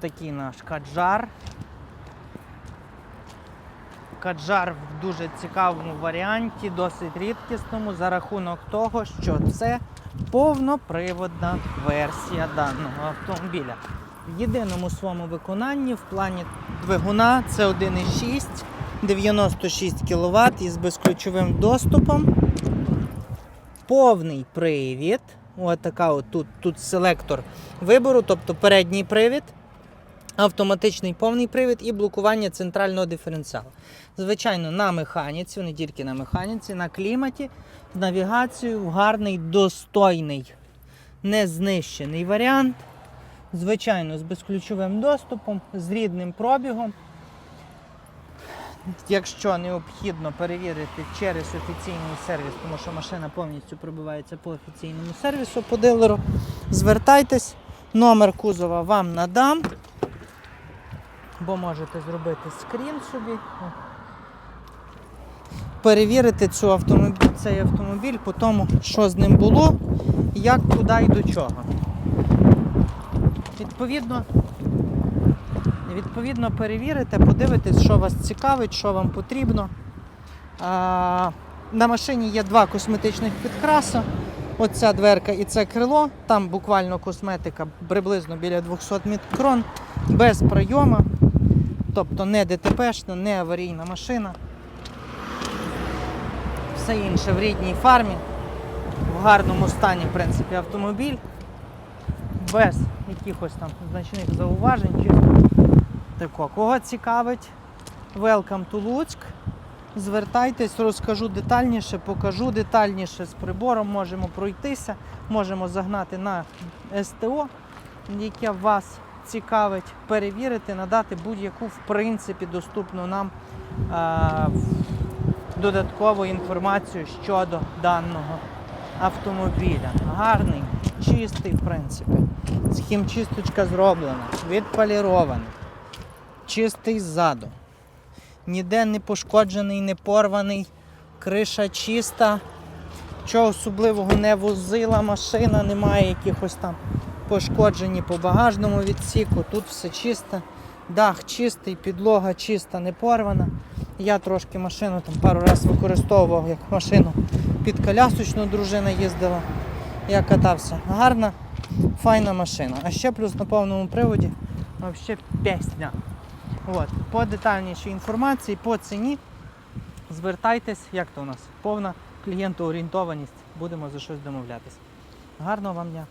такий наш каджар. Каджар в дуже цікавому варіанті, досить рідкісному, за рахунок того, що це повноприводна версія даного автомобіля. В єдиному своєму виконанні в плані двигуна це 1,6, 96 кВт із безключовим доступом. Повний привід. Ось така от тут, тут селектор вибору, тобто передній привід, автоматичний повний привід і блокування центрального диференціалу. Звичайно, на механіці, не тільки на механіці, на кліматі, з навігацією, гарний, достойний, незнищений варіант. Звичайно, з безключовим доступом, з рідним пробігом. Якщо необхідно перевірити через офіційний сервіс, тому що машина повністю пробивається по офіційному сервісу по дилеру, звертайтесь, номер кузова вам надам, бо можете зробити скрін собі. Перевірити цю автомобіль, цей автомобіль по тому, що з ним було, як, куди і до чого. Відповідно, Відповідно, перевірите, подивитесь, що вас цікавить, що вам потрібно. А, на машині є два косметичних підкраси. Оця дверка і це крило. Там буквально косметика приблизно біля 200 мікрон, без прийому. Тобто не ДТПшна, не аварійна машина. Все інше в рідній фармі, в гарному стані, в принципі, автомобіль, без якихось там значних зауважень. Тако, кого цікавить, welcome to Луцьк. Звертайтесь, розкажу детальніше, покажу детальніше з прибором, можемо пройтися, можемо загнати на СТО, яке вас цікавить, перевірити, надати будь-яку, в принципі, доступну нам в- додаткову інформацію щодо даного автомобіля. Гарний, чистий, в принципі. Хімчисточка зроблена, відполірований чистий ззаду. Ніде не пошкоджений, не порваний, криша чиста, чого особливого не возила машина, немає якихось там пошкоджень по багажному відсіку. Тут все чисте, дах чистий, підлога чиста, не порвана. Я трошки машину там пару разів використовував як машину під колясочну дружина їздила. Я катався. Гарна, файна машина. А ще плюс на повному приводі взагалі пісня. От. По детальнішій інформації, по ціні звертайтесь, як то у нас, повна клієнтоорієнтованість, будемо за щось домовлятися. Гарного вам дня!